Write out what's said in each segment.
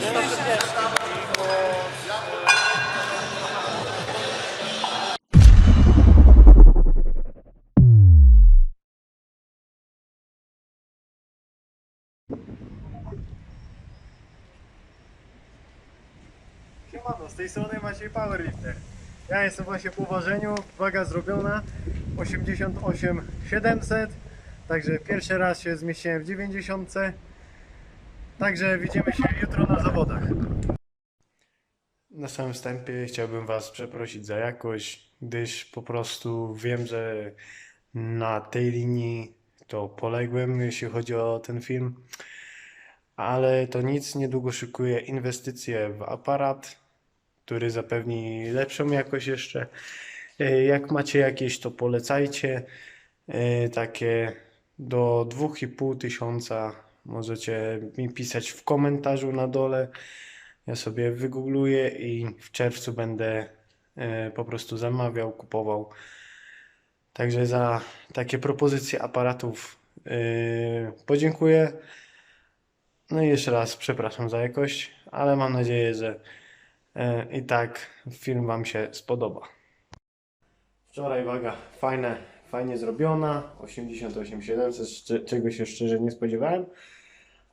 Siemano, z tej strony Maciej Powerlifter. Ja jestem właśnie po ważeniu, waga zrobiona 88 700, także pierwszy raz się zmieściłem w 90. Także widzimy się jutro na zawodach. Na samym wstępie chciałbym Was przeprosić za jakość, gdyż po prostu wiem, że na tej linii to poległem, jeśli chodzi o ten film ale to nic, niedługo szykuję inwestycje w aparat, który zapewni lepszą jakość jeszcze. E, Jak macie jakieś, to polecajcie. E, Takie do 2,5 tysiąca możecie mi pisać w komentarzu na dole. Ja sobie wygoogluję i w czerwcu będę e, po prostu zamawiał, kupował. Także za takie propozycje aparatów e, podziękuję. No i jeszcze raz przepraszam za jakość, ale mam nadzieję, że e, i tak film Wam się spodoba. Wczoraj waga fajne, fajnie zrobiona, 88,700, szcze- czego się szczerze nie spodziewałem,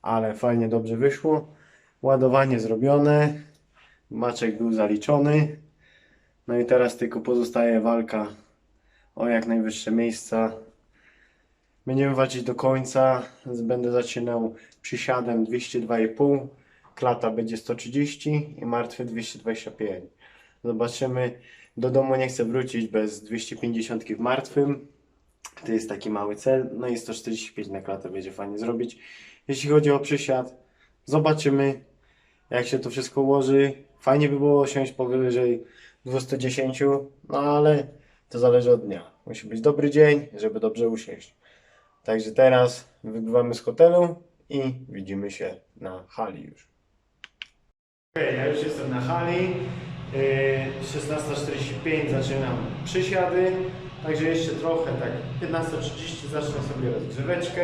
ale fajnie, dobrze wyszło. Ładowanie zrobione, maczek był zaliczony. No i teraz tylko pozostaje walka o jak najwyższe miejsca. Będziemy walczyć do końca. Będę zaczynał przysiadem 202,5, klata będzie 130 i martwy 225. Zobaczymy. Do domu nie chcę wrócić bez 250 w martwym. To jest taki mały cel. No i 145 na klatę będzie fajnie zrobić. Jeśli chodzi o przysiad, zobaczymy jak się to wszystko ułoży. Fajnie by było osiąść powyżej 210, no ale to zależy od dnia. Musi być dobry dzień, żeby dobrze usiąść. Także teraz wybywamy z hotelu i widzimy się na hali już. Okej, ja już jestem na hali. Yy, 16.45 zaczynam przysiady. Także jeszcze trochę, tak 15.30 zacznę sobie rozgrzeweczkę.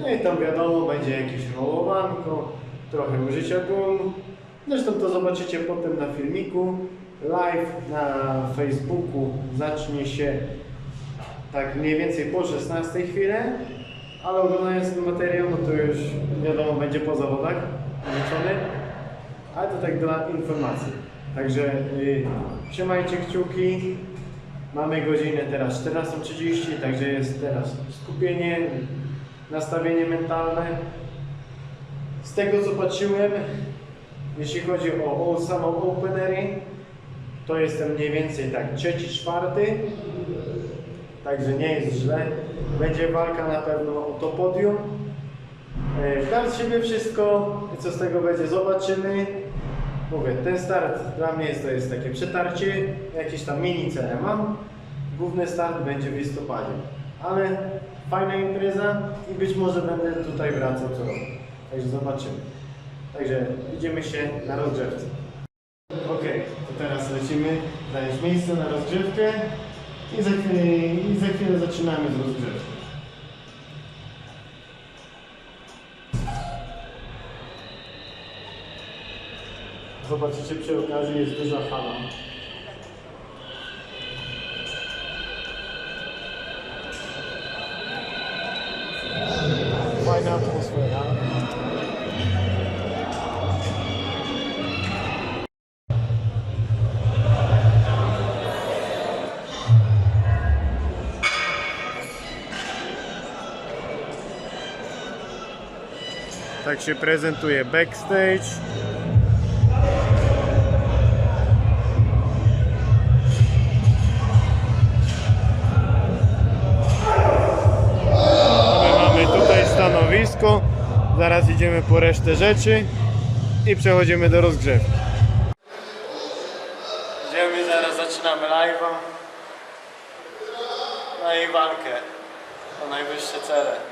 No i tam wiadomo, będzie jakieś rołowanko, trochę użycia gum. Zresztą to zobaczycie potem na filmiku. Live na Facebooku zacznie się tak mniej więcej po 16 chwilę, ale oglądając ten materiał, no to już wiadomo, będzie po zawodach liczony, ale to tak dla informacji. Także yy, trzymajcie kciuki. Mamy godzinę teraz 14.30, także jest teraz skupienie, nastawienie mentalne. Z tego co patrzyłem, jeśli chodzi o, o samą openery, to jestem mniej więcej tak trzeci, czwarty. Także nie jest źle. Będzie walka na pewno o to podium. E, Dam z siebie wszystko co z tego będzie zobaczymy. Mówię, ten start dla mnie jest, to jest takie przetarcie, jakieś tam mini cele mam. Główny start będzie w listopadzie. Ale fajna impreza i być może będę tutaj wracał co roku. Także zobaczymy. Także widzimy się na rozgrzewce. Okej, to teraz lecimy zająć miejsce na rozgrzewkę i za chwilę, i za chwilę zaczynamy z rozgrzewką. Zobaczycie przy okazji jest duża. Fajna atmosfera. Tak się prezentuje backstage. Stanowisko. Zaraz idziemy po resztę rzeczy i przechodzimy do rozgrzewki. Idziemy, zaraz zaczynamy live'a. No i walkę o najwyższe cele.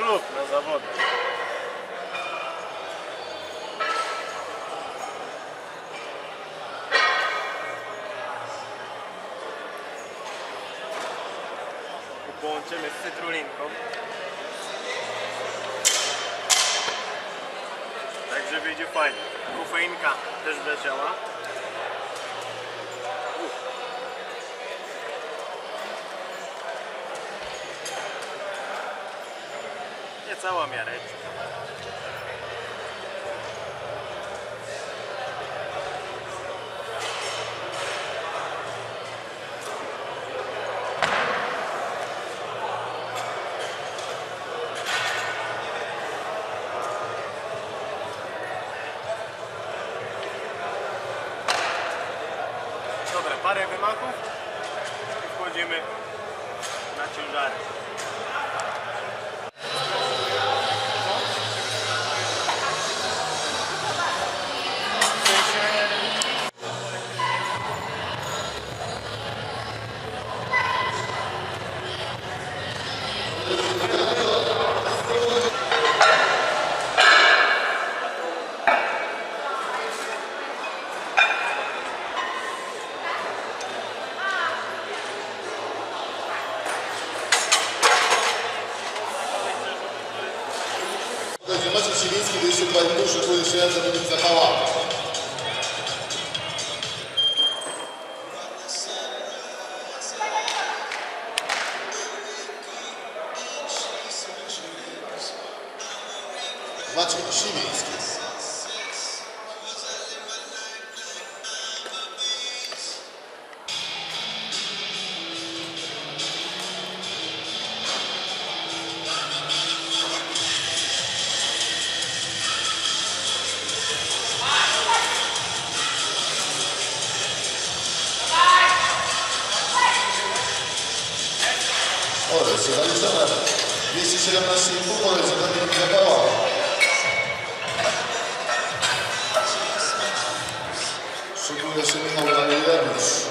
Chlub na zawodach. Tu połączymy z cytrulinką. Także będzie fajnie. Kofeinka też wleciała. Cała miareczka. що буде стояти, будемо заховати. siedząca na 217,5 pole zadanie Michała. Szykuje się Michał Danielewicz.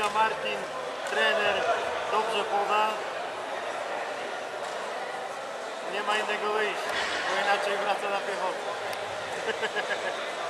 kolega Martin, trener, dobrze poda. Nie ma innego wyjścia, bo inaczej wraca na piechotę.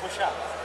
puxar.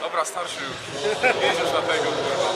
Dobra, starszy już. Jedziesz na tego, kurwa.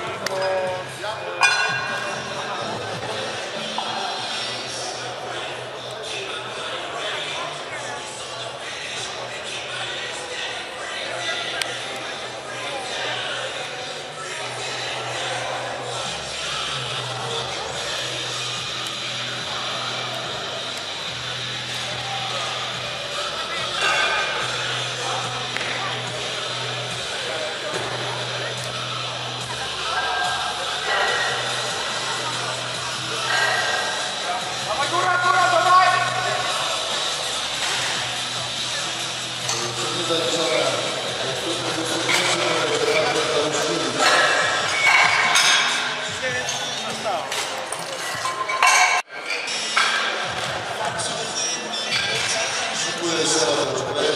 Szykuje się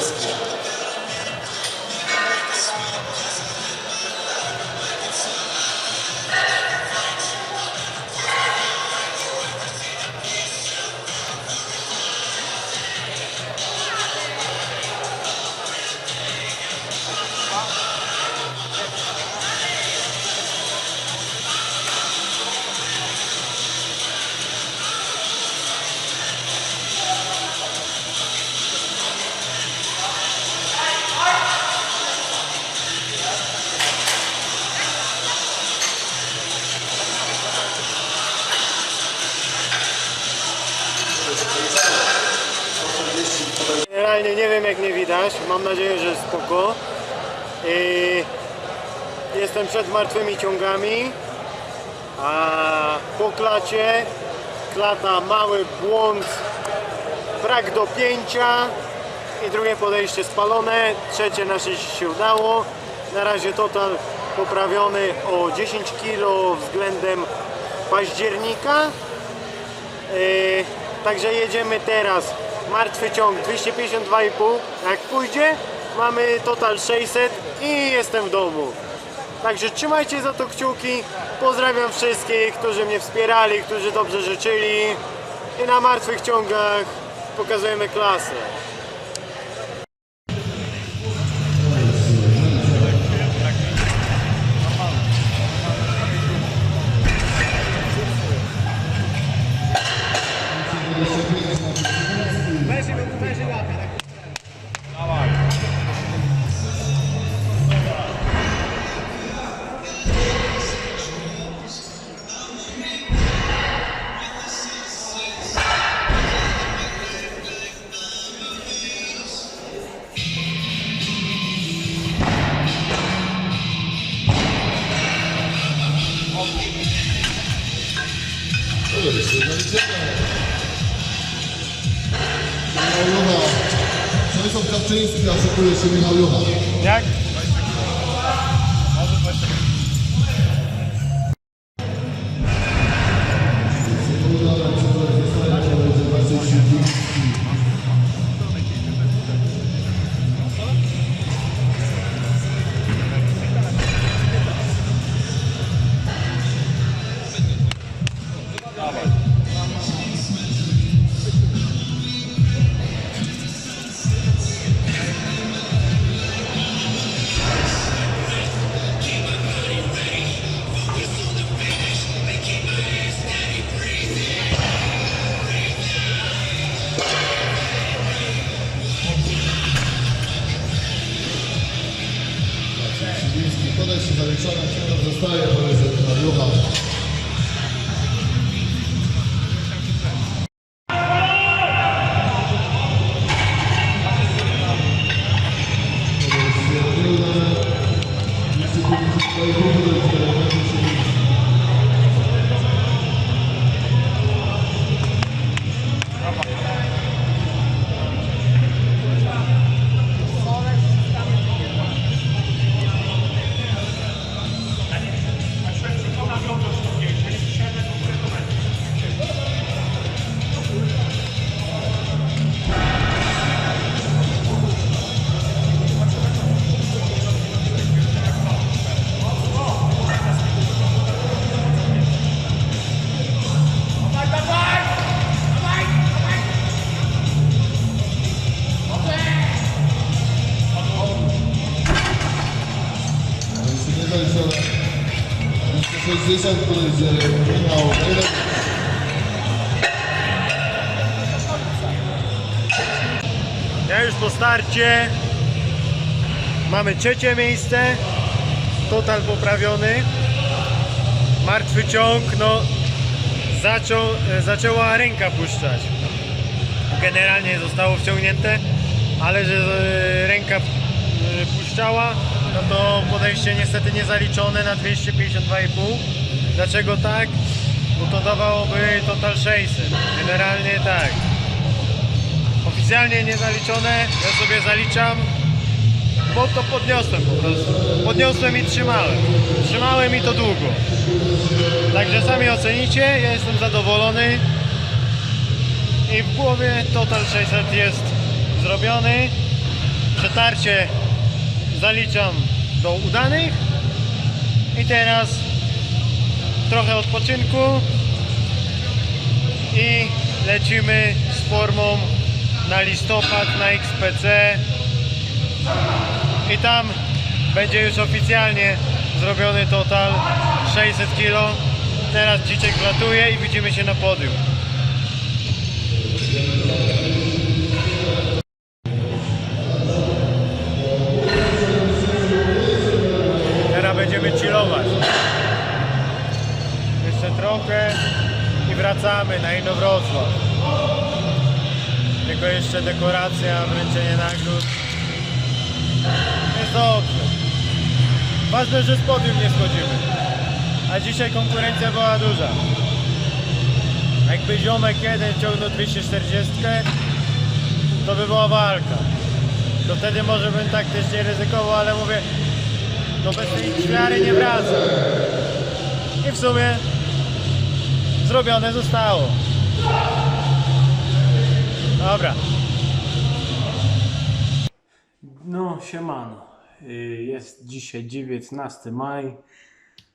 wiem jak mnie widać, mam nadzieję, że spoko. Jestem przed martwymi ciągami, a po klacie, klata mały błąd, brak dopięcia i drugie podejście spalone, trzecie na szczęście się udało. Na razie total poprawiony o 10 kg względem października. Yy, także jedziemy teraz. Martwy ciąg 252,5. Jak pójdzie, mamy total 600 i jestem w domu. Także trzymajcie za to kciuki. Pozdrawiam wszystkich, którzy mnie wspierali, którzy dobrze życzyli. I na martwych ciągach pokazujemy klasę. Jeszcze Ja już po starcie mamy trzecie miejsce, total poprawiony. Martwy ciąg, no zaczęła ręka puszczać. Generalnie zostało wciągnięte, ale że e, ręka e, puszczała, no to podejście niestety nie zaliczone na 252,5. Dlaczego tak? Bo to dawałoby total 600. Generalnie tak. Oficjalnie nie zaliczone, ja sobie zaliczam bo to podniosłem po prostu. Podniosłem i trzymałem. Trzymałem i to długo. Także sami ocenicie, ja jestem zadowolony. I w głowie Total 600 jest zrobiony. Przetarcie zaliczam do udanych. I teraz trochę odpoczynku i lecimy z formą na listopad na XPC i tam będzie już oficjalnie zrobiony total 600 kg teraz Dziczek latuje i widzimy się na podium jeszcze dekoracja, wręczenie nagród. Jest dobrze. Ważne, że z podium nie schodzimy. A dzisiaj konkurencja była duża. Jakby ziomek jeden ciągnął 240, to by była walka. To wtedy może bym tak też nie ryzykował, ale mówię, to bez tej wiary nie wraca. I w sumie zrobione zostało. Dobra. No, siemano. Y, Jest dzisiaj 19 maj,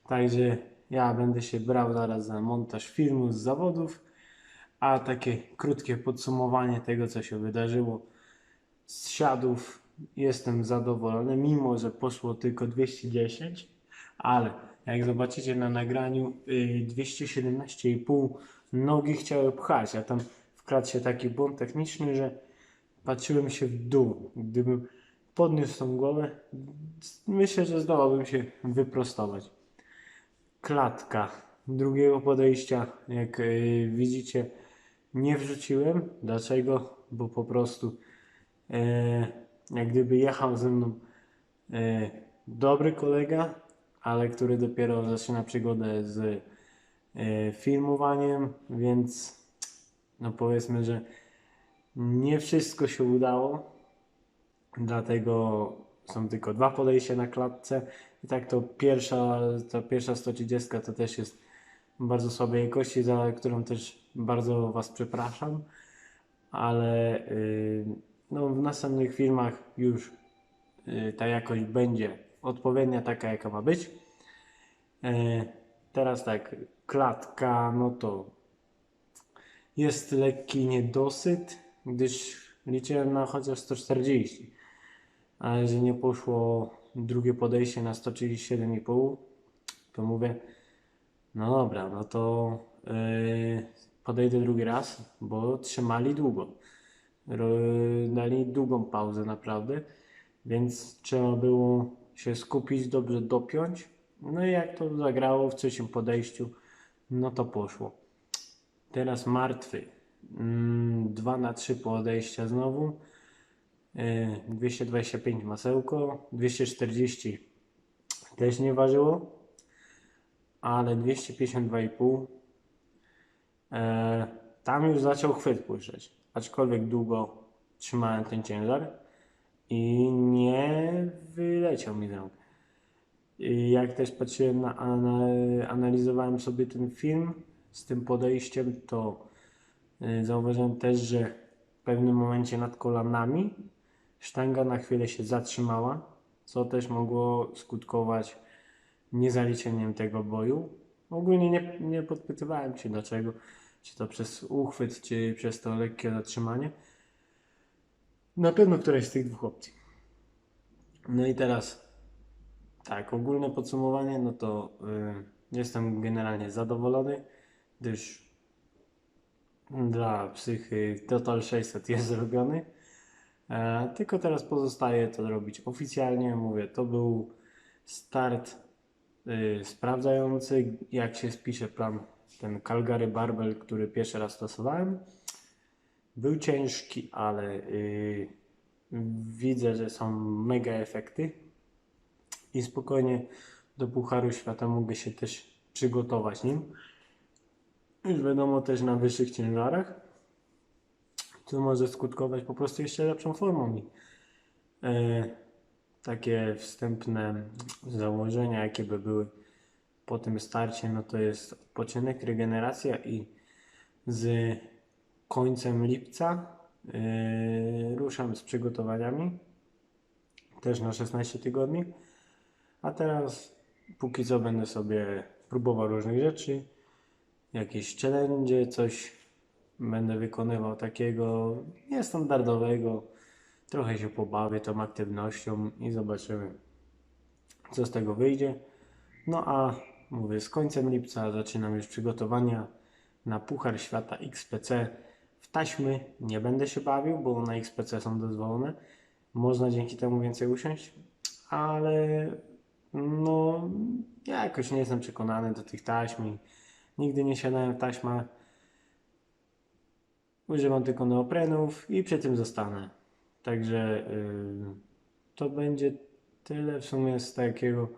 także ja będę się brał zaraz za montaż filmu z zawodów, a takie krótkie podsumowanie tego, co się wydarzyło z siadów. Jestem zadowolony, mimo że poszło tylko 210, ale jak zobaczycie na nagraniu, y, 217,5 nogi chciały pchać, a tam wkradł się taki błąd techniczny, że patrzyłem się w dół. Gdybym podniósł tą głowę, myślę, że zdołałbym się wyprostować. Klatka drugiego podejścia, jak y, widzicie, nie wrzuciłem. Dlaczego? Bo po prostu e, jak gdyby jechał ze mną e, dobry kolega, ale który dopiero zaczyna przygodę z e, filmowaniem, więc no powiedzmy, że nie wszystko się udało. Dlatego są tylko dwa podejścia na klatce. I tak to pierwsza, ta pierwsza 130 to też jest bardzo słabej jakości, za którą też bardzo Was przepraszam. Ale yy, no, w następnych filmach już yy, ta jakość będzie odpowiednia, taka jaka ma być. Yy, teraz tak, klatka, no to jest lekki niedosyt, gdyż liczyłem na chociaż 140, ale że nie poszło drugie podejście na 137,5, to mówię, no dobra, no to yy, podejdę drugi raz, bo trzymali długo. Ro, dali długą pauzę naprawdę, więc trzeba było się skupić, dobrze dopiąć. No i jak to zagrało w trzecim podejściu, no to poszło. Teraz martwy. 2 na 3 podejścia znowu. Yy, 225 masełko. 240 też nie ważyło. Ale 252,5. E, tam już zaczął chwyt puszczać. Aczkolwiek długo trzymałem ten ciężar i nie wyleciał mi z rąk. Jak też patrzyłem na, ana, analizowałem sobie ten film z tym podejściem, to y, zauważyłem też, że w pewnym momencie nad kolanami sztanga na chwilę się zatrzymała, co też mogło skutkować niezaliczeniem tego boju. Ogólnie nie, nie podpytywałem się dlaczego, czy to przez uchwyt, czy przez to lekkie zatrzymanie. Na pewno któreś z tych dwóch opcji. No i teraz tak, ogólne podsumowanie, no to y, jestem generalnie zadowolony, gdyż dla psychy Total 600 jest zrobiony. E, tylko teraz pozostaje to robić oficjalnie. Mówię, to był start y, sprawdzający, jak się spisze plan ten Calgary Barbell, który pierwszy raz stosowałem. Był ciężki, ale y, widzę, że są mega efekty i spokojnie do Pucharu Świata mogę się też przygotować nim. Już wiadomo też na wyższych ciężarach, co może skutkować po prostu jeszcze lepszą formą. I, e, takie wstępne założenia, jakie by były po tym starcie, no to jest odpoczynek, regeneracja i z końcem lipca yy, ruszam z przygotowaniami też na 16 tygodni. A teraz póki co będę sobie próbował różnych rzeczy, jakieś challenge, coś będę wykonywał takiego niestandardowego. Trochę się pobawię tą aktywnością i zobaczymy, co z tego wyjdzie. No a mówię, z końcem lipca zaczynam już przygotowania na Puchar Świata XPC. W taśmy nie będę się bawił, bo na XPC są dozwolone. Można dzięki temu więcej usiąść, ale no ja jakoś nie jestem przekonany do tych taśm. Nigdy nie siadałem w taśmach. Używam tylko neoprenów i przy tym zostanę. Także yy, to będzie tyle w sumie z takiego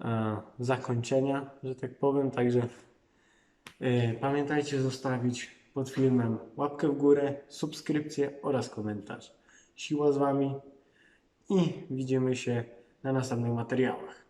e, zakończenia, że tak powiem. Także yy, pamiętajcie zostawić pod filmem łapkę w górę, subskrypcję oraz komentarz. Siła z Wami i widzimy się na następnych materiałach.